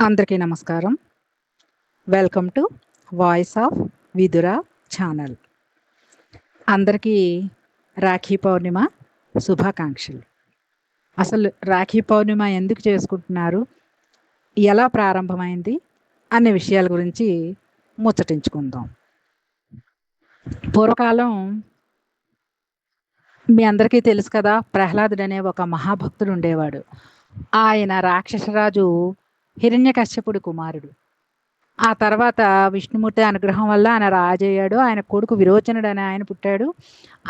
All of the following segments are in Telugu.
అందరికీ నమస్కారం. Welcome to voice of Vidura channel అందరికీ రాఖీ పౌర్ణిమ శుభాకాంక్షలు. అసలు రాఖీ పౌర్ణిమ ఎందుకు చేసుకుంటున్నారు? ఎలా ప్రారంభమైంది? అనే విషయాల గురించి ముచ్చటించుకుందాం. పూర్వకాలం మీ అందరికీ తెలుసు కదా ప్రహ్లాదుడు అనే ఒక మహాభక్తుడు ఉండేవాడు. ఆయన రాక్షసరాజు హిరణ్యకశ్యపుడి కుమారుడు. ఆ తర్వాత విష్ణుమూర్తి అనుగ్రహం వల్ల ఆయన రాజయ్యాడు ఆయన కొడుకు విరోచనుడు అని ఆయన పుట్టాడు.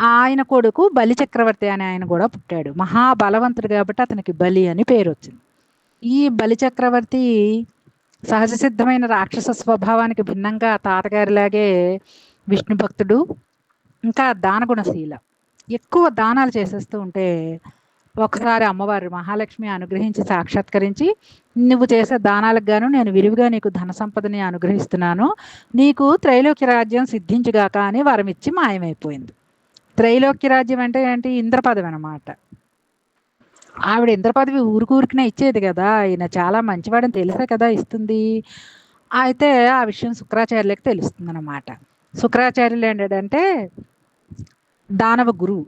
ఆయన కొడుకు బలి చక్రవర్తి అని ఆయన కూడా పుట్టాడు. మహాబలవంతుడు కాబట్టి అతనికి బలి అని పేరు వచ్చింది. ఈ బలి చక్రవర్తి సహజ సిద్ధమైన రాక్షస స్వభావానికి భిన్నంగా తాతగారిలాగే విష్ణు భక్తుడు ఇంకా దానగుణశీల. ఎక్కువ దానాలు చేసేస్తూ ఉంటే ఒకసారి అమ్మవారు మహాలక్ష్మి అనుగ్రహించి సాక్షాత్కరించి నువ్వు చేసే దానాలకు గాను నేను విరివిగా నీకు ధన సంపదని అనుగ్రహిస్తున్నాను. నీకు త్రైలోక్య రాజ్యం సిద్ధించుగాక అని వరం ఇచ్చి మాయమైపోయింది. త్రైలోక్య రాజ్యం అంటే ఏంటి? ఇంద్రపదవి అనమాట ఆవిడ ఇంద్రపదవి ఊరికూరికినే ఇచ్చేది కదా. ఈయన చాలా మంచివాడని తెలిసే కదా ఇస్తుంది. అయితే ఆ విషయం శుక్రాచార్యులకు తెలుస్తుంది అనమాట శుక్రాచార్యులు ఏంటంటే దానవ గురువు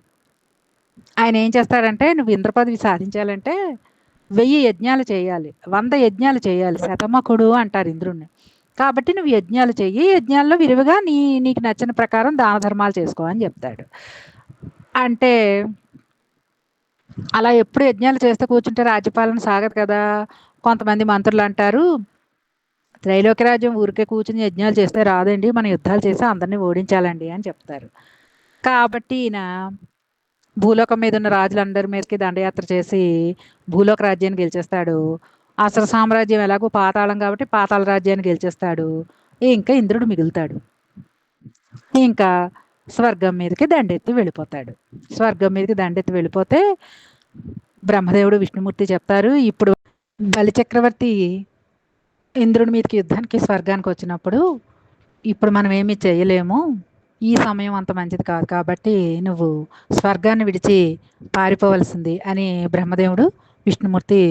ఆయన ఏం చేస్తాడంటే నువ్వు ఇంద్రపదవి సాధించాలంటే వెయ్యి యజ్ఞాలు చేయాలి వంద యజ్ఞాలు చేయాలి శతమకుడు అంటారు ఇంద్రుణ్ణి. కాబట్టి నువ్వు యజ్ఞాలు చెయ్యి యజ్ఞాల్లో విరివిగా నీ నీకు నచ్చిన ప్రకారం దాన ధర్మాలు చేసుకో అని చెప్తాడు. అంటే అలా ఎప్పుడు యజ్ఞాలు చేస్తే కూర్చుంటే రాజ్యపాలన సాగదు కదా. కొంతమంది మంత్రులు అంటారు త్రైలోక్యరాజ్యం ఊరికే కూర్చుని యజ్ఞాలు చేస్తే రాదండి మనం యుద్ధాలు చేసి అందరినీ ఓడించాలండి అని చెప్తారు. కాబట్టి ఈయన భూలోకం మీద ఉన్న రాజులందరి మీదకి దండయాత్ర చేసి భూలోక రాజ్యాన్ని గెలిచేస్తాడు. అసలు సామ్రాజ్యం ఎలాగో పాతాళం కాబట్టి పాతాళ రాజ్యాన్ని గెలిచేస్తాడు. ఇంకా ఇంద్రుడు మిగులుతాడు. ఇంకా స్వర్గం మీదకి దండెత్తి వెళ్ళిపోతాడు. స్వర్గం మీదకి దండెత్తి వెళ్ళిపోతే బ్రహ్మదేవుడు విష్ణుమూర్తి చెప్తారు ఇప్పుడు బలిచక్రవర్తి ఇంద్రుడి మీదకి యుద్ధానికి స్వర్గానికి వచ్చినప్పుడు ఇప్పుడు మనం ఏమీ చేయలేము. ఈ సమయం అంత మంచిది కాదు కాబట్టి నువ్వు స్వర్గాన్ని విడిచి పారిపోవలసింది అని బ్రహ్మదేవుడు విష్ణుమూర్తి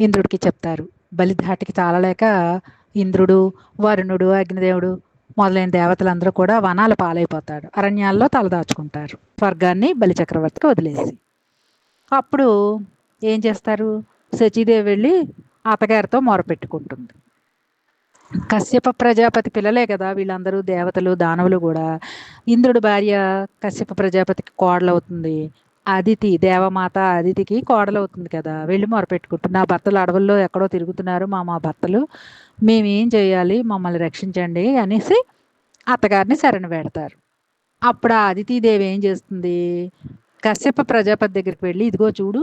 ఇంద్రుడికి చెప్తారు. బలిధాటికి తాళలేక ఇంద్రుడు వరుణుడు అగ్నిదేవుడు మొదలైన దేవతలందరూ కూడా వనాల పాలైపోతాడు అరణ్యాల్లో తలదాచుకుంటారు స్వర్గాన్ని బలిచక్రవర్తికి వదిలేసి. అప్పుడు ఏం చేస్తారు? శచీదేవి వెళ్ళి అత్తగారితో మొరపెట్టుకుంటుంది. కశ్యప ప్రజాపతి పిల్లలే కదా వీళ్ళందరూ దేవతలు దానవులు కూడా. ఇంద్రుడు భార్య కశ్యప ప్రజాపతికి కోడలవుతుంది. అదితి దేవమాత అదితికి కోడలవుతుంది కదా. వెళ్ళి మొరపెట్టుకుంటుంది నా భర్తలు అడవుల్లో ఎక్కడో తిరుగుతున్నారు మా మా భర్తలు. మేమేం చేయాలి? మమ్మల్ని రక్షించండి అనేసి అత్తగారిని శరణ పెడతారు. అప్పుడు ఆ అదితిదేవి ఏం చేస్తుంది? కశ్యప ప్రజాపతి దగ్గరికి వెళ్ళి ఇదిగో చూడు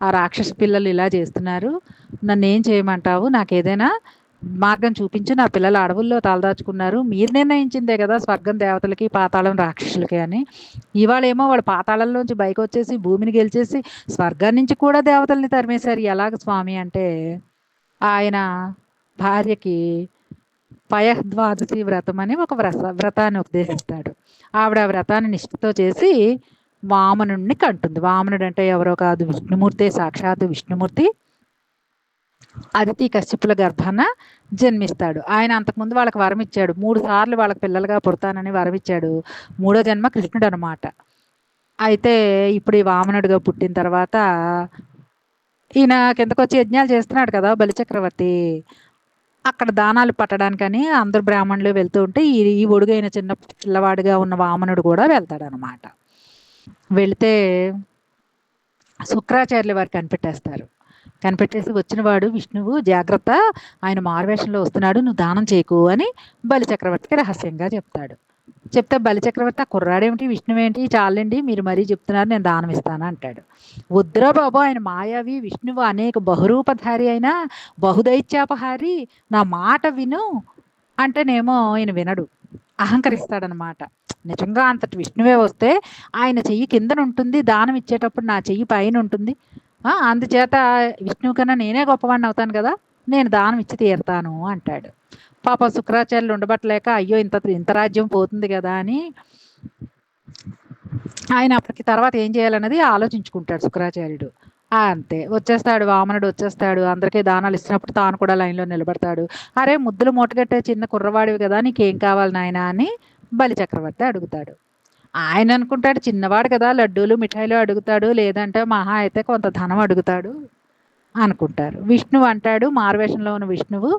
ఆ రాక్షస పిల్లలు ఇలా చేస్తున్నారు. నన్ను ఏం చేయమంటావు? నాకు ఏదైనా మార్గం చూపించి నా పిల్లలు అడవుల్లో తలదాచుకున్నారు. మీరు నిర్ణయించిందే కదా స్వర్గం దేవతలకి పాతాళం రాక్షసులకి అని. ఇవాళ ఏమో పాతాళంలోంచి బయక వచ్చేసి భూమిని గెలిచేసి స్వర్గం నుంచి కూడా దేవతల్ని తరిమేశారు. ఎలాగ స్వామి అంటే ఆయన భార్యకి పయద్వాదశి వ్రతం అని ఒక వ్రత వ్రతాన్ని ఉపదేశిస్తాడు. ఆవిడ ఆ వ్రతాన్ని నిష్ఠతో చేసి వామనుడిని కంటుంది. వామనుడు అంటే ఎవరో కాదు విష్ణుమూర్తి సాక్షాత్ విష్ణుమూర్తి. అదితి కశ్యపుల గర్భాన జన్మిస్తాడు. ఆయన అంతకుముందు వాళ్ళకి వరం ఇచ్చాడు. మూడు సార్లు వాళ్ళకి పిల్లలుగా పుడతానని వరం ఇచ్చాడు. మూడో జన్మ కృష్ణుడు అనమాట అయితే ఇప్పుడు ఈ వామనుడిగా పుట్టిన తర్వాత ఈయన కిందకు వచ్చి యజ్ఞాలు చేస్తున్నాడు కదా బలిచక్రవర్తి. అక్కడ దానాలు పట్టడానికని అందరు బ్రాహ్మణులు వెళ్తూ ఉంటే ఈ ఈ ఒడుగైన చిన్న పిల్లవాడిగా ఉన్న వామనుడు కూడా వెళ్తాడనమాట వెళితే శుక్రాచార్యుల వారు కనిపెట్టేస్తారు. కనిపెట్టేసి వచ్చినవాడు విష్ణువు జాగ్రత్త ఆయన మారువేషంలో వస్తున్నాడు నువ్వు దానం చేయకు అని బలిచక్రవర్తికి రహస్యంగా చెప్తాడు. చెప్తే బలిచక్రవర్తి ఆ కుర్రాడేమిటి విష్ణువేంటి చాలండి మీరు మరీ చెప్తున్నారు నేను దానం ఇస్తాను అంటాడు. వద్దురా బాబు ఆయన మాయావి విష్ణువు అనేక బహురూపధారి అయిన బహుదైత్యాపహారి నా మాట విను అంటేనేమో ఆయన వినడు అహంకరిస్తాడనమాట. నిజంగా అంతటి విష్ణువే వస్తే ఆయన చెయ్యి కిందన ఉంటుంది దానం ఇచ్చేటప్పుడు నా చెయ్యి పైన ఉంటుంది అందుచేత విష్ణువు కన్నా నేనే గొప్పవాడిని అవుతాను కదా నేను దానం ఇచ్చి తీరుతాను అంటాడు. పాప శుక్రాచార్యులు ఉండబట్టలేక అయ్యో ఇంత ఇంత రాజ్యం పోతుంది కదా అని ఆయన అప్పటికి తర్వాత ఏం చేయాలన్నది ఆలోచించుకుంటాడు శుక్రాచార్యుడు. అంతే. వచ్చేస్తాడు వామనుడు వచ్చేస్తాడు అందరికీ దానాలు ఇచ్చినప్పుడు తాను కూడా లైన్లో నిలబడతాడు. అరే ముద్దులు మూటగట్టే చిన్న కుర్రవాడివి కదా నీకేం కావాలి నాయన అని బలి చక్రవర్తి అడుగుతాడు. ఆయన అనుకుంటాడు చిన్నవాడు కదా లడ్డూలు మిఠాయిలు అడుగుతాడు లేదంటే మహా అయితే కొంత ధనం అడుగుతాడు అనుకుంటారు. విష్ణువు అంటాడు మారువేషంలో ఉన్న విష్ణువు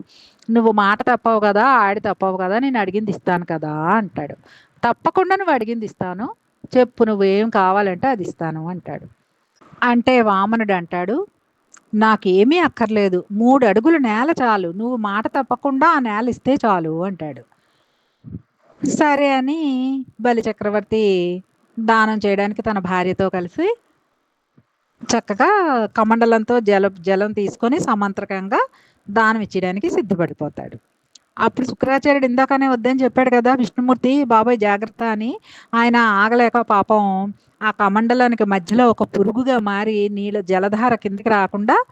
నువ్వు మాట తప్పవు కదా ఆడి తప్పవు కదా నేను అడిగింది ఇస్తాను కదా అంటాడు. తప్పకుండా నువ్వు అడిగింది ఇస్తాను చెప్పు నువ్వేం కావాలంటే అది ఇస్తాను అంటాడు. అంటే వామనుడు అంటాడు నాకేమీ అక్కర్లేదు మూడు అడుగులు నేల చాలు నువ్వు మాట తప్పకుండా ఆ నేల ఇస్తే చాలు అంటాడు. సరే అని బలి చక్రవర్తి దానం చేయడానికి తన భార్యతో కలిసి చక్కగా కమండలంతో జల జలం తీసుకొని సమంత్రకంగా దానం ఇచ్చడానికి సిద్ధపడిపోతాడు. అప్పుడు శుక్రాచార్యుడు ఇందాకనే వద్దని చెప్పాడు కదా విష్ణుమూర్తి బాబాయ్ జాగ్రత్త అని ఆయన ఆగలేక పాపం ఆ కమండలానికి మధ్యలో ఒక పురుగుగా మారి నీళ్ళ జలధార కిందికి రాకుండా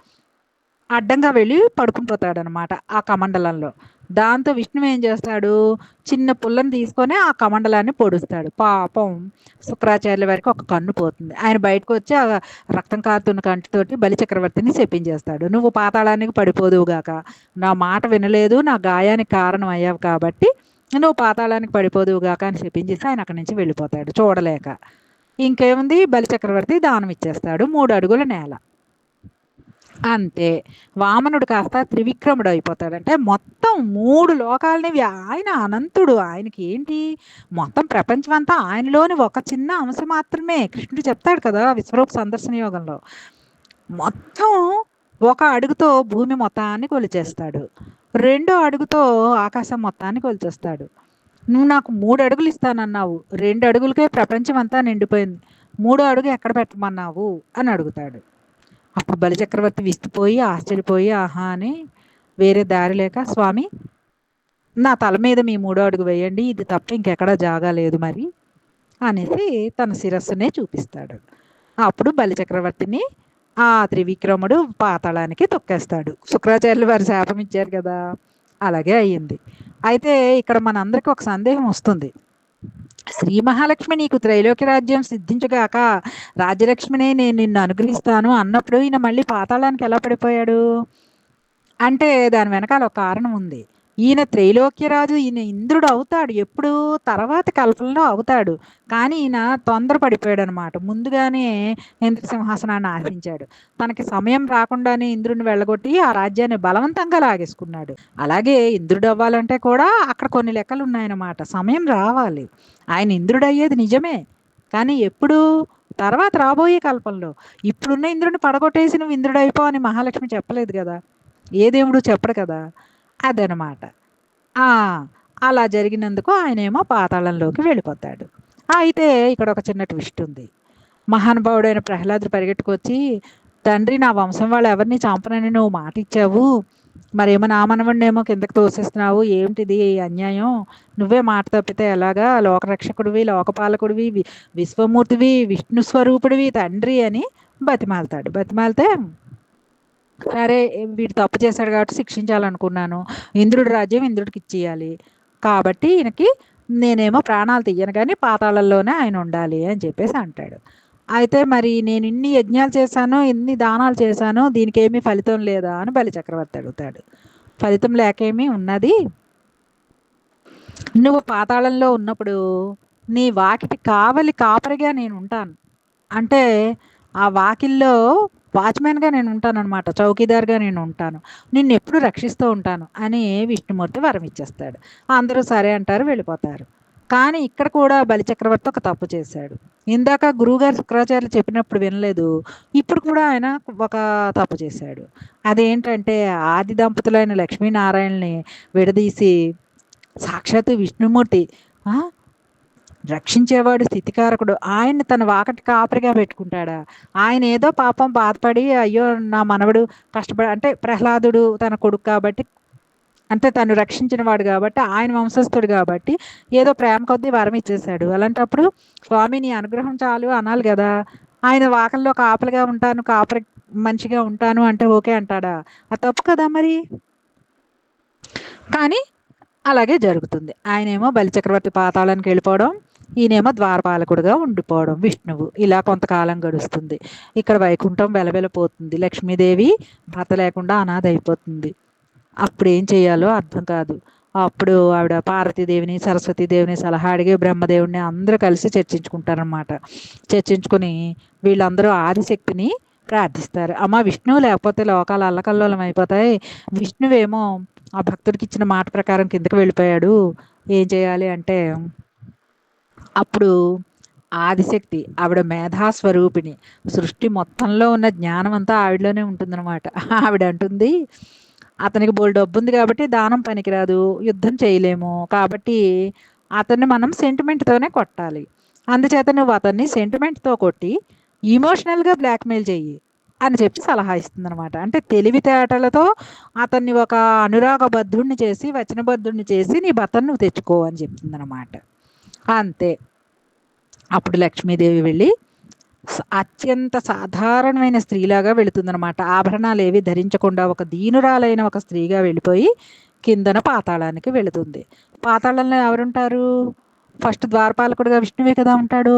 అడ్డంగా వెళ్ళి పడుకుని పోతాడనమాట ఆ కమండలంలో. దాంతో విష్ణువు ఏం చేస్తాడు? చిన్న పుల్లని తీసుకొని ఆ కమండలాన్ని పొడుస్తాడు. పాపం శుక్రాచార్యుల వారికి ఒక కన్ను పోతుంది. ఆయన బయటకు వచ్చి ఆ రక్తం కారుతున్న కంటితోటి బలి చక్రవర్తిని చెప్పించేస్తాడు నువ్వు పాతాళానికి పడిపోదువుగాక నా మాట వినలేదు నా గాయానికి కారణం అయ్యావు కాబట్టి నువ్వు పాతాళానికి పడిపోదువుగాక అని చెప్పించేసి ఆయన అక్కడి నుంచి వెళ్ళిపోతాడు. చూడలేక. ఇంకేముంది? బలి చక్రవర్తి దానం ఇచ్చేస్తాడు. మూడు అడుగుల నేల. అంతే. వామనుడు కాస్త త్రివిక్రముడు అయిపోతాడు అంటే మొత్తం మూడు లోకాలని ఆయన అనంతుడు. ఆయనకి ఏంటి? మొత్తం ప్రపంచం అంతా ఆయనలోని ఒక చిన్న అంశం మాత్రమే. కృష్ణుడు చెప్తాడు కదా విశ్వరూప సందర్శన యోగంలో. మొత్తం ఒక అడుగుతో భూమి మొత్తాన్ని కొలిచేస్తాడు. రెండో అడుగుతో ఆకాశం మొత్తాన్ని కొలిచేస్తాడు. నువ్వు నాకు మూడు అడుగులు ఇస్తానన్నావు. రెండు అడుగులకే ప్రపంచం అంతా నిండిపోయింది. మూడో అడుగు ఎక్కడ పెట్టమన్నావు? అని అడుగుతాడు. అప్పుడు బలిచక్రవర్తి విస్తుపోయి ఆశ్చర్యపోయి ఆహా అని వేరే దారి లేక స్వామి నా తల మీద మీ మూడో అడుగు వేయండి ఇది తప్ప ఇంకెక్కడా జాగా లేదు మరి అనేసి తన శిరస్సునే చూపిస్తాడు. అప్పుడు బలిచక్రవర్తిని ఆ త్రివిక్రముడు పాతాళానికి తొక్కేస్తాడు. శుక్రాచార్యులు వారు శాపం ఇచ్చారు కదా అలాగే అయ్యింది. అయితే ఇక్కడ మనందరికీ ఒక సందేహం వస్తుంది. శ్రీ మహాలక్ష్మి నీకు త్రైలోక్య రాజ్యం సిద్ధించగాక. రాజ్యలక్ష్మినే నేను నిన్ను అనుగ్రహిస్తాను అన్నప్పుడు ఈయన మళ్ళీ పాతాళానికి ఎలా పడిపోయాడు? అంటే దాని వెనకాల ఒక కారణం ఉంది. ఈయన త్రైలోక్యరాజు ఈయన ఇంద్రుడు అవుతాడు. ఎప్పుడు తర్వాత కల్పంలో అవుతాడు. కానీ ఈయన తొందరపడిపోయాడు అనమాట ముందుగానే ఇంద్ర సింహాసనాన్ని ఆశించాడు తనకి సమయం రాకుండానే ఇంద్రుడిని వెళ్ళగొట్టి ఆ రాజ్యాన్ని బలవంతంగా లాగేసుకున్నాడు. అలాగే ఇంద్రుడు అవ్వాలంటే కూడా అక్కడ కొన్ని లెక్కలు ఉన్నాయన్నమాట సమయం రావాలి. ఆయన ఇంద్రుడు అయ్యేది నిజమే. కానీ ఎప్పుడు తర్వాత రాబోయే కల్పంలో ఇప్పుడున్న ఇంద్రుడిని పడగొట్టేసి నువ్వు ఇంద్రుడు అయిపో అని మహాలక్ష్మి చెప్పలేదు కదా. ఏ దేవుడు చెప్పడు కదా. అదనమాట. అలా జరిగినందుకు ఆయనేమో పాతాళంలోకి వెళ్ళిపోతాడు. అయితే ఇక్కడ ఒక చిన్న ట్విస్ట్ ఉంది. మహానుభావుడైన ప్రహ్లాదుడు పరిగెట్టుకొచ్చి తండ్రి నా వంశం వాళ్ళు ఎవరిని చంపనని నువ్వు మాట ఇచ్చావు? మరేమో నా మనవడినేమో కిందకి తోసేస్తున్నావు? ఏమిటిది అన్యాయం? నువ్వే మాట తప్పితే ఎలాగా? లోకరక్షకుడివి లోకపాలకుడివి విశ్వమూర్తివి విష్ణు స్వరూపుడివి తండ్రి అని బతిమాలతాడు. బతిమాలితే సరే వీడు తప్పు చేశాడు కాబట్టి శిక్షించాలనుకున్నాను. ఇంద్రుడి రాజ్యం ఇంద్రుడికి ఇచ్చేయాలి. కాబట్టి ఈయనకి నేనేమో ప్రాణాలు తీయను కానీ పాతాళంలోనే ఆయన ఉండాలి అని చెప్పేసి అంటాడు. అయితే మరి నేను ఇన్ని యజ్ఞాలు చేశాను ఇన్ని దానాలు చేశాను దీనికి ఏమీ ఫలితం లేదా అని బలి చక్రవర్తి అడుగుతాడు. ఫలితం లేకేమీ ఉన్నది? నువ్వు పాతాళంలో ఉన్నప్పుడు నీ వాకిటి కావలి కాపరిగా నేను ఉంటాను. అంటే ఆ వాకిల్లో వాచ్మెన్గా నేను ఉంటాననమాట చౌకీదార్గా నేను ఉంటాను. నిన్ను ఎప్పుడు రక్షిస్తూ ఉంటాను అని విష్ణుమూర్తి వరం ఇచ్చేస్తాడు. అందరూ సరే అంటారు వెళ్ళిపోతారు. కానీ ఇక్కడ కూడా బలిచక్రవర్తి ఒక తప్పు చేశాడు. ఇందాక గురువుగారు శుక్రాచార్యులు చెప్పినప్పుడు వినలేదు ఇప్పుడు కూడా ఆయన ఒక తప్పు చేశాడు. అదేంటంటే ఆది దంపతులైన లక్ష్మీనారాయణని విడదీసి సాక్షాత్తు విష్ణుమూర్తి రక్షించేవాడు స్థితికారకుడు. ఆయన్ని తన వాకటి కాపరిగా పెట్టుకుంటాడా? ఆయన ఏదో పాపం బాధపడి అయ్యో నా మనవడు కష్టపడి అంటే ప్రహ్లాదుడు తన కొడుకు కాబట్టి అంటే తను రక్షించిన వాడు కాబట్టి ఆయన వంశస్థుడు కాబట్టి ఏదో ప్రేమ కొద్దీ వరం ఇచ్చేశాడు. అలాంటప్పుడు స్వామి నీ అనుగ్రహం చాలు అనాలి కదా. ఆయన వాకల్లో కాపలిగా ఉంటాను కాపరి మంచిగా ఉంటాను అంటే ఓకే అంటాడా? అది తప్పు కదా మరి? కానీ అలాగే జరుగుతుంది. ఆయనేమో బలిచక్రవర్తి పాతాళానికి వెళ్ళిపోవడం ఈయనేమో ద్వారపాలకుడుగా ఉండిపోవడం విష్ణువు. ఇలా కొంతకాలం గడుస్తుంది. ఇక్కడ వైకుంఠం వెలవెలపోతుంది. లక్ష్మీదేవి భర్త లేకుండా అనాథ అయిపోతుంది అప్పుడు ఏం చేయాలో అర్థం కాదు. అప్పుడు ఆవిడ పార్వతీదేవిని సరస్వతీదేవిని సలహా అడిగి బ్రహ్మదేవుడిని అందరూ కలిసి చర్చించుకుంటారనమాట చర్చించుకుని వీళ్ళందరూ ఆదిశక్తిని ప్రార్థిస్తారు. అమ్మ విష్ణువు లేకపోతే లోకాలు అల్లకల్లోలం అయిపోతాయి. విష్ణువేమో ఆ భక్తుడికి ఇచ్చిన మాట ప్రకారం కిందకి వెళ్ళిపోయాడు. ఏం చేయాలి అంటే అప్పుడు ఆదిశక్తి ఆవిడ మేధాస్వరూపిణి. సృష్టి మొత్తంలో ఉన్న జ్ఞానం అంతా ఆవిడలోనే ఉంటుందన్నమాట. ఆవిడ అంటుంది అతనికి బోల్ డబ్బు ఉంది కాబట్టి దానం పనికిరాదు యుద్ధం చేయలేము. కాబట్టి అతన్ని మనం సెంటిమెంట్తోనే కొట్టాలి. అందుచేత నువ్వు అతన్ని సెంటిమెంట్తో కొట్టి ఇమోషనల్గా బ్లాక్మెయిల్ చెయ్యి అని చెప్పి సలహా ఇస్తుందన్నమాట. అంటే తెలివితేటలతో అతన్ని ఒక అనురాగబద్ధుడిని చేసి వచనబద్ధుడిని చేసి నీ భర్తను నువ్వు తెచ్చుకో అని చెప్తుందన్నమాట. అంతే. అప్పుడు లక్ష్మీదేవి వెళ్ళి అత్యంత సాధారణమైన స్త్రీలాగా వెళుతుందనమాట ఆభరణాలు ఏవి ధరించకుండా ఒక దీనురాలైన ఒక స్త్రీగా వెళ్ళిపోయి కిందన పాతాళానికి వెళుతుంది. పాతాళంలో ఎవరుంటారు? ఫస్ట్ ద్వారపాలకుడుగా విష్ణువే కదా ఉంటాడు.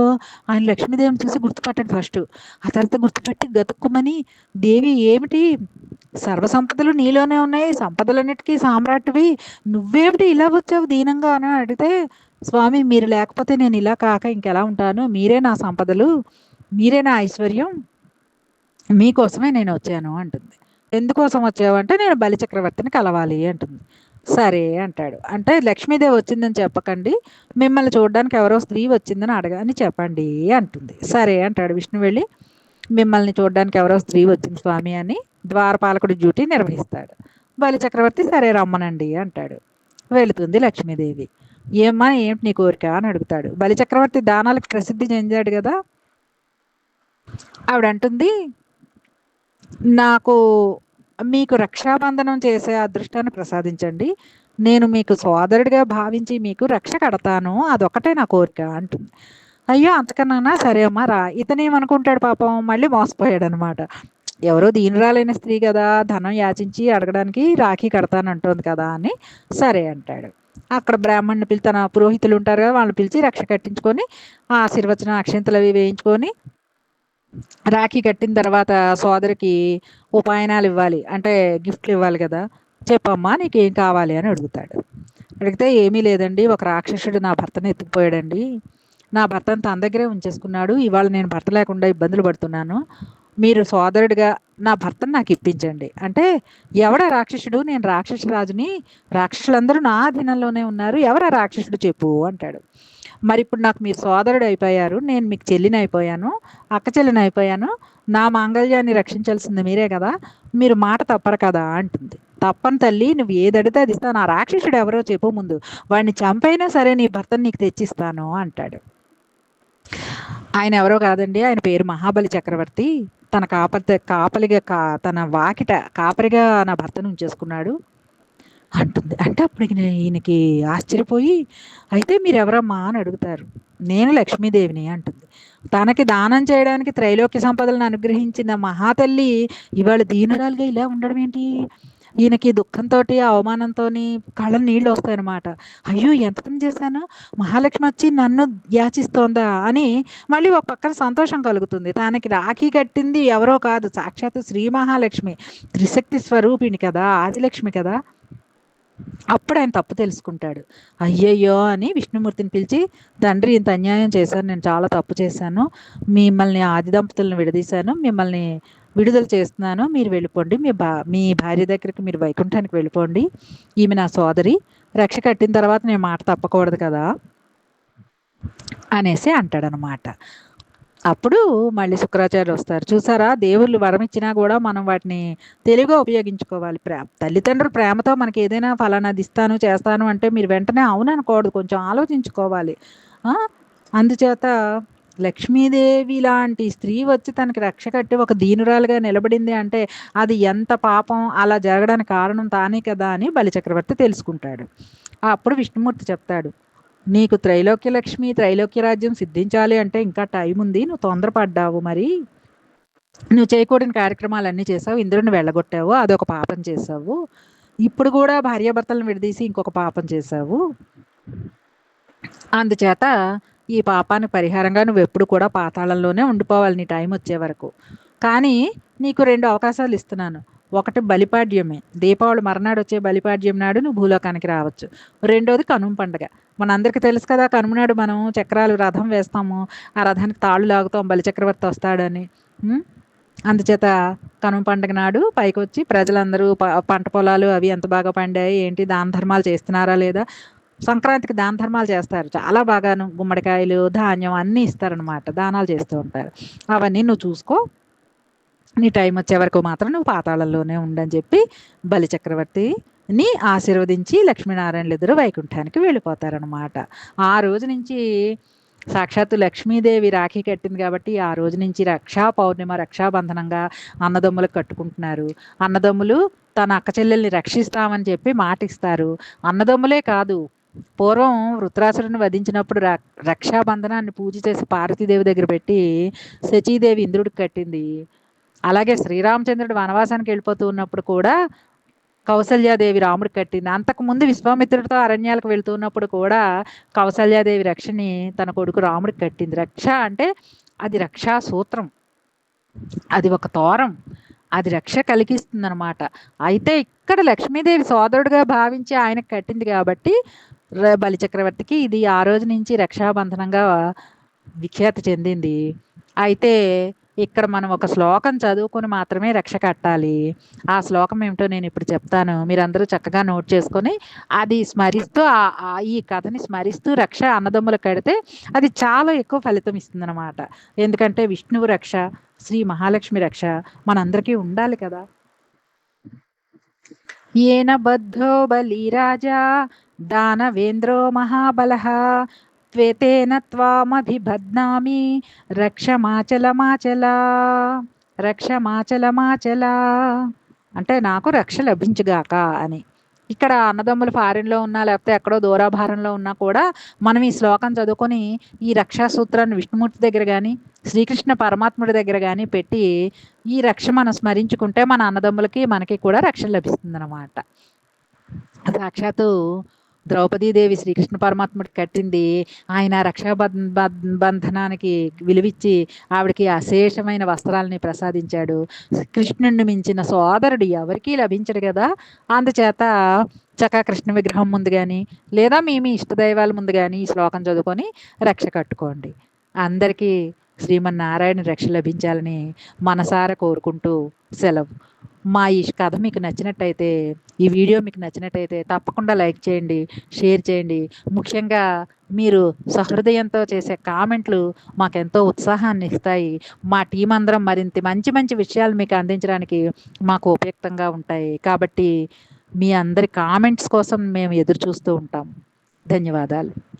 ఆయన లక్ష్మీదేవిని చూసి గుర్తుపట్టాడు ఫస్ట్. ఆ తర్వాత గుర్తుపెట్టి గతుక్కుమని దేవి ఏమిటి? సర్వసంపదలు నీలోనే ఉన్నాయి సంపదలన్నిటికీ సామ్రాట్వి నువ్వేమిటి ఇలా వచ్చావు దీనంగా? అని అడిగితే స్వామి మీరు లేకపోతే నేను ఇలా కాక ఇంకెలా ఉంటాను? మీరే నా సంపదలు మీరే నా ఐశ్వర్యం మీకోసమే నేను వచ్చాను అంటుంది. ఎందుకోసం వచ్చావు అంటే నేను బలి చక్రవర్తిని కలవాలి అంటుంది. సరే అంటాడు. అంటే లక్ష్మీదేవి వచ్చిందని చెప్పకండి మిమ్మల్ని చూడడానికి ఎవరో స్త్రీ వచ్చిందని అడగని చెప్పండి అంటుంది. సరే అంటాడు విష్ణు వెళ్ళి మిమ్మల్ని చూడడానికి ఎవరో స్త్రీ వచ్చింది స్వామి అని ద్వారపాలకుడి డ్యూటీ నిర్వహిస్తాడు. బలి చక్రవర్తి సరే రమ్మనండి అంటాడు. వెళుతుంది లక్ష్మీదేవి. ఏమ్మా ఏమిటి నీ కోరిక అని అడుగుతాడు. బలి చక్రవర్తి దానాలకు ప్రసిద్ధి చెందాడు కదా? ఆవిడ అంటుంది నాకు మీకు రక్షాబంధనం చేసే అదృష్టాన్ని ప్రసాదించండి. నేను మీకు సోదరుడిగా భావించి మీకు రక్ష కడతాను. అదొకటే నా కోరిక అంటుంది. అయ్యో అంతకన్నా సరే అమ్మా రా. ఇతనేమనుకుంటాడు పాపం? మళ్ళీ మోసపోయాడు అనమాట ఎవరో దీనిరాలైన స్త్రీ కదా ధనం యాచించి అడగడానికి రాఖీ కడతానంటోంది కదా అని సరే అంటాడు. అక్కడ బ్రాహ్మణుని పిలిచి తన పురోహితులు ఉంటారు కదా వాళ్ళని పిలిచి రక్ష కట్టించుకొని ఆశీర్వచనం ఆశీర్వచన అక్షింతలు అవి వేయించుకొని రాఖీ కట్టిన తర్వాత సోదరికి ఉపాయనాలు ఇవ్వాలి. అంటే గిఫ్ట్లు ఇవ్వాలి కదా. చెప్పమ్మా నీకేం కావాలి అని అడుగుతాడు. అడిగితే ఏమీ లేదండి ఒక రాక్షసుడు నా భర్తను ఎత్తుకుపోయాడండి. నా భర్తను తన దగ్గరే ఉంచేసుకున్నాడు. ఇవాళ నేను భర్త లేకుండా ఇబ్బందులు పడుతున్నాను. మీరు సోదరుడిగా నా భర్తను నాకు ఇప్పించండి. అంటే ఎవడ రాక్షసుడు? నేను రాక్షస రాజుని రాక్షసులందరూ నా అధీనంలోనే ఉన్నారు. ఎవరా రాక్షసుడు చెప్పు అంటాడు. మరి ఇప్పుడు నాకు మీరు సోదరుడు అయిపోయారు. నేను మీకు చెల్లిని అయిపోయాను. అక్క చెల్లిని అయిపోయాను. నా మాంగళ్యాన్ని రక్షించాల్సింది మీరే కదా. మీరు మాట తప్పరు కదా అంటుంది. తప్పని తల్లి నువ్వు ఏది అడిగితే అది ఇస్తాను ఆ రాక్షసుడు ఎవరో చెప్పు ముందు. వాడిని చంపైనా సరే నీ భర్తను నీకు తెచ్చిస్తాను అంటాడు. ఆయన ఎవరో కాదండి. ఆయన పేరు మహాబలి చక్రవర్తి. తన కాప కాపలిగా కా తన వాకిట కాపరిగా నా భర్తను ఉంచేసుకున్నాడు. అంటుంది. అంటే అప్పుడు ఈయనకి ఆశ్చర్యపోయి అయితే మీరు ఎవరమ్మా అని అడుగుతారు. నేను లక్ష్మీదేవిని అంటుంది. తనకి దానం చేయడానికి త్రైలోక్య సంపదలను అనుగ్రహించిన మహాతల్లి ఇవాళ దీనురాలుగా ఇలా ఉండడం ఏంటి? ఈయనకి దుఃఖంతో అవమానంతో కళ్ళ నీళ్ళు వస్తాయన్నమాట. అయ్యో ఎంత పని చేశాను? మహాలక్ష్మి వచ్చి నన్ను యాచిస్తోందా అని మళ్ళీ ఒక పక్కన సంతోషం కలుగుతుంది. తనకి రాఖీ కట్టింది ఎవరో కాదు సాక్షాత్తు శ్రీ మహాలక్ష్మి. త్రిశక్తి స్వరూపిణి కదా ఆదిలక్ష్మి కదా. అప్పుడు ఆయన తప్పు తెలుసుకుంటాడు. అయ్యయ్యో అని విష్ణుమూర్తిని పిలిచి తండ్రి ఇంత అన్యాయం చేశాను నేను చాలా తప్పు చేశాను. మిమ్మల్ని ఆది దంపతులను విడదీశాను. మిమ్మల్ని విడుదల చేస్తున్నాను. మీరు వెళ్ళిపోండి. మీ బా మీ భార్య దగ్గరికి మీరు వైకుంఠానికి వెళ్ళిపోండి. ఈమె నా సోదరి. రక్ష కట్టిన తర్వాత నేను మాట తప్పకూడదు కదా? అనేసి అంటాడనమాట అప్పుడు మళ్ళీ శుక్రాచార్యులు వస్తారు. చూసారా? దేవుళ్ళు వరం ఇచ్చినా కూడా మనం వాటిని తెలివిగా ఉపయోగించుకోవాలి. ప్రేమ తల్లిదండ్రులు ప్రేమతో మనకి ఏదైనా ఫలానాది ఇస్తాను చేస్తాను అంటే మీరు వెంటనే అవును అనకూడదు కొంచెం ఆలోచించుకోవాలి. అందుచేత లక్ష్మీదేవి లాంటి స్త్రీ వచ్చి తనకి రక్ష కట్టి ఒక దీనురాలుగా నిలబడింది అంటే అది ఎంత పాపం అలా జరగడానికి కారణం తానే కదా అని బలిచక్రవర్తి తెలుసుకుంటాడు. అప్పుడు విష్ణుమూర్తి చెప్తాడు నీకు త్రైలోక్య లక్ష్మి త్రైలోక్య రాజ్యం సిద్ధించాలి అంటే ఇంకా టైం ఉంది నువ్వు తొందరపడ్డావు మరి. నువ్వు చేయకూడని కార్యక్రమాలన్నీ చేసావు ఇంద్రుని వెళ్ళగొట్టావు అదొక పాపం చేసావు. ఇప్పుడు కూడా భార్యాభర్తలను విడదీసి ఇంకొక పాపం చేసావు. అందుచేత ఈ పాపాన్ని పరిహారంగా నువ్వు ఎప్పుడు కూడా పాతాళంలోనే ఉండిపోవాలి నీ టైం వచ్చే వరకు. కానీ నీకు రెండు అవకాశాలు ఇస్తున్నాను. ఒకటి బలిపాడ్యమే. దీపావళి మర్నాడు వచ్చే బలిపాడ్యం నాడు నువ్వు భూలోకానికి రావచ్చు. రెండోది కనుమ పండగ. మనందరికీ తెలుసు కదా కనుమ నాడు మనం చక్రాలు రథం వేస్తాము. ఆ రథానికి తాళ్ళు లాగుతాం బలిచక్రవర్తి వస్తాడని. అందుచేత కనుమ పండగ నాడు పైకి వచ్చి ప్రజలందరూ ప- పంట పొలాలు అవి ఎంత బాగా పండాయి ఏంటి దాన ధర్మాలు చేస్తున్నారా లేదా సంక్రాంతికి దాన ధర్మాలు చేస్తారు. చాలా బాగాను. గుమ్మడికాయలు ధాన్యం అన్నీ ఇస్తారనమాట దానాలు చేస్తూ ఉంటారు. అవన్నీ నువ్వు చూసుకో. నీ టైం వచ్చే వరకు మాత్రం నువ్వు పాతాళంలోనే ఉండని చెప్పి బలి చక్రవర్తిని ఆశీర్వదించి లక్ష్మీనారాయణలు ఇద్దరు వైకుంఠానికి వెళ్ళిపోతారనమాట ఆ రోజు నుంచి సాక్షాత్తు లక్ష్మీదేవి రాఖీ కట్టింది కాబట్టి ఆ రోజు నుంచి రక్షా పౌర్ణిమ రక్షాబంధనంగా అన్నదమ్ములకు కట్టుకుంటున్నారు. అన్నదమ్ములు తన అక్క చెల్లెల్ని రక్షిస్తామని చెప్పి మాటిస్తారు. అన్నదమ్ములే కాదు పూర్వం వృత్రాసురుని వధించినప్పుడు ర రక్షాబంధనాన్ని పూజ చేసి పార్వతీదేవి దగ్గర పెట్టి శచీదేవి ఇంద్రుడికి కట్టింది. అలాగే శ్రీరామచంద్రుడు వనవాసానికి వెళ్ళిపోతూ ఉన్నప్పుడు కూడా కౌసల్యాదేవి రాముడికి కట్టింది. అంతకుముందు విశ్వామిత్రుడితో అరణ్యాలకు వెళ్తున్నప్పుడు కూడా కౌసల్యాదేవి రక్షని తన కొడుకు రాముడికి కట్టింది. రక్ష అంటే అది రక్షా సూత్రం. అది ఒక తోరం. అది రక్ష కలిగిస్తుంది అనమాట అయితే ఇక్కడ లక్ష్మీదేవి సోదరుడుగా భావించి ఆయనకు కట్టింది కాబట్టి బలిచక్రవర్తికి ఇది ఆ రోజు నుంచి రక్షాబంధనంగా విఖ్యాతి చెందింది. అయితే ఇక్కడ మనం ఒక శ్లోకం చదువుకొని మాత్రమే రక్ష కట్టాలి. ఆ శ్లోకం ఏమిటో నేను ఇప్పుడు చెప్తాను. మీరందరూ చక్కగా నోట్ చేసుకొని అది స్మరిస్తూ ఆ- ఈ కథని స్మరిస్తూ రక్ష అన్నదమ్ములు కడితే అది చాలా ఎక్కువ ఫలితం ఇస్తుందన్నమాట. ఎందుకంటే విష్ణువు రక్ష శ్రీ మహాలక్ష్మి రక్ష మనందరికీ ఉండాలి కదా. ఏన బద్ధో బలిరాజా దానవేంద్రో మహాబలః. త్వేతేన త్వామభిబధ్నామి రక్షమాచలమాచల. రక్షమాచలమాచల. అంటే నాకు రక్ష లభించుగాక అని. ఇక్కడ అన్నదమ్ములు ఫారిన్లో ఉన్నా లేకపోతే ఎక్కడో దూరాభారంలో ఉన్నా కూడా మనం ఈ శ్లోకం చదువుకొని ఈ రక్షా సూత్రాన్ని విష్ణుమూర్తి దగ్గర కానీ శ్రీకృష్ణ పరమాత్ముడి దగ్గర కానీ పెట్టి ఈ రక్ష మనం స్మరించుకుంటే మన అన్నదమ్ములకి మనకి కూడా రక్షణ లభిస్తుంది అనమాట సాక్షాత్తు ద్రౌపదీదేవి శ్రీకృష్ణ పరమాత్ముడు కట్టింది ఆయన రక్షాబంధ బం- బంధనానికి విలువిచ్చి ఆవిడకి అశేషమైన వస్త్రాలని ప్రసాదించాడు. కృష్ణుణ్ణి మించిన సోదరుడు ఎవరికీ లభించడు కదా. అందుచేత చక్కగా కృష్ణ విగ్రహం ముందు కానీ లేదా మీ మీ ఇష్టదైవాల ముందు కానీ ఈ శ్లోకం చదువుకొని రక్ష కట్టుకోండి. అందరికీ శ్రీమన్నారాయణ రక్ష లభించాలని మనసారా కోరుకుంటూ సెలవు. మా ఈ కథ మీకు నచ్చినట్టయితే ఈ వీడియో మీకు నచ్చినట్టయితే తప్పకుండా లైక్ చేయండి షేర్ చేయండి. ముఖ్యంగా మీరు సహృదయంతో చేసే కామెంట్లు మాకెంతో ఉత్సాహాన్ని ఇస్తాయి. మా టీం అందరం మరింత మంచి మంచి విషయాలు మీకు అందించడానికి మాకు ఉపయుక్తంగా ఉంటాయి. కాబట్టి మీ అందరి కామెంట్స్ కోసం మేము ఎదురు చూస్తూ ఉంటాం. ధన్యవాదాలు.